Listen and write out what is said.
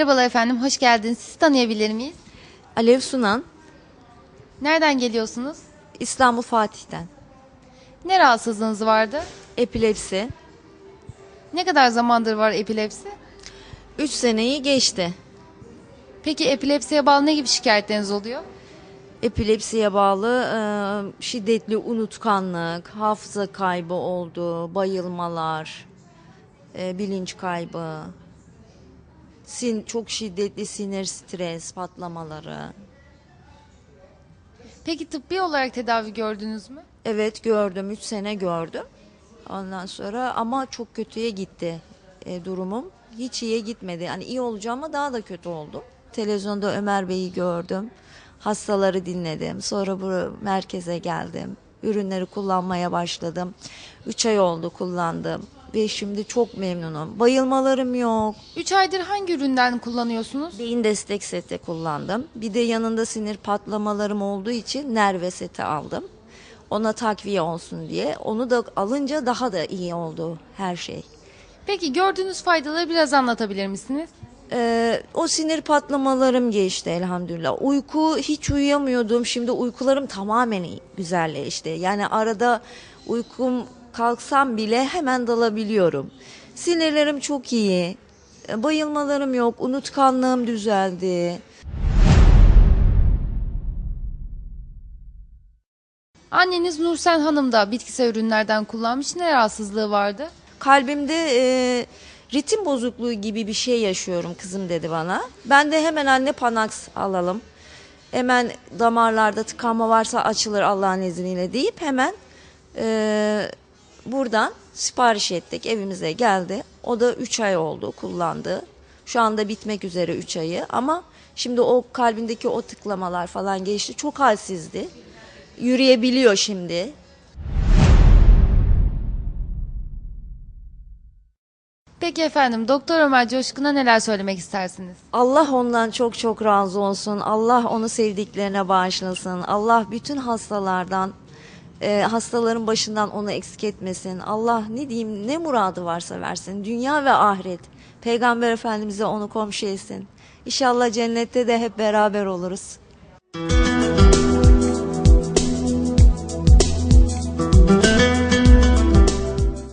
Merhabalar efendim, hoş geldiniz. Sizi tanıyabilir miyiz? Alev Sunan, Nereden geliyorsunuz? İstanbul Fatih'ten. Ne rahatsızlığınız vardı? Epilepsi. Ne kadar zamandır var epilepsi? 3 seneyi geçti. Peki epilepsiye bağlı ne gibi şikayetleriniz oluyor? Epilepsiye bağlı e, şiddetli unutkanlık, hafıza kaybı oldu, bayılmalar, e, bilinç kaybı, sin çok şiddetli sinir stres patlamaları. Peki tıbbi olarak tedavi gördünüz mü? Evet gördüm, 3 sene gördüm. Ondan sonra ama çok kötüye gitti e, durumum. Hiç iyiye gitmedi. Yani iyi olacağıma daha da kötü oldum. Televizyonda Ömer Bey'i gördüm. Hastaları dinledim. Sonra bu merkeze geldim. Ürünleri kullanmaya başladım. 3 ay oldu kullandım. Ve şimdi çok memnunum. Bayılmalarım yok. 3 aydır hangi üründen kullanıyorsunuz? Beyin destek seti kullandım. Bir de yanında sinir patlamalarım olduğu için nerve seti aldım. Ona takviye olsun diye. Onu da alınca daha da iyi oldu her şey. Peki gördüğünüz faydaları biraz anlatabilir misiniz? Ee, o sinir patlamalarım geçti elhamdülillah. Uyku hiç uyuyamıyordum. Şimdi uykularım tamamen güzelleşti. Yani arada uykum kalksam bile hemen dalabiliyorum. Sinirlerim çok iyi. Ee, Bayılmalarım yok. Unutkanlığım düzeldi. Anneniz Nursen Hanım da bitkisel ürünlerden kullanmış. Ne rahatsızlığı vardı? Kalbimde e, ritim bozukluğu gibi bir şey yaşıyorum kızım dedi bana. Ben de hemen anne Panax alalım. Hemen damarlarda tıkanma varsa açılır Allah'ın izniyle deyip hemen e, buradan sipariş ettik. Evimize geldi. O da 3 ay oldu kullandı. Şu anda bitmek üzere 3 ayı ama şimdi o kalbindeki o tıklamalar falan geçti. Çok halsizdi. Yürüyebiliyor şimdi. Peki efendim, Doktor Ömer Coşkun'a neler söylemek istersiniz? Allah ondan çok çok razı olsun. Allah onu sevdiklerine bağışlasın. Allah bütün hastalardan, e, hastaların başından onu eksik etmesin. Allah ne diyeyim ne muradı varsa versin. Dünya ve ahiret. Peygamber Efendimiz'e onu komşu etsin. İnşallah cennette de hep beraber oluruz.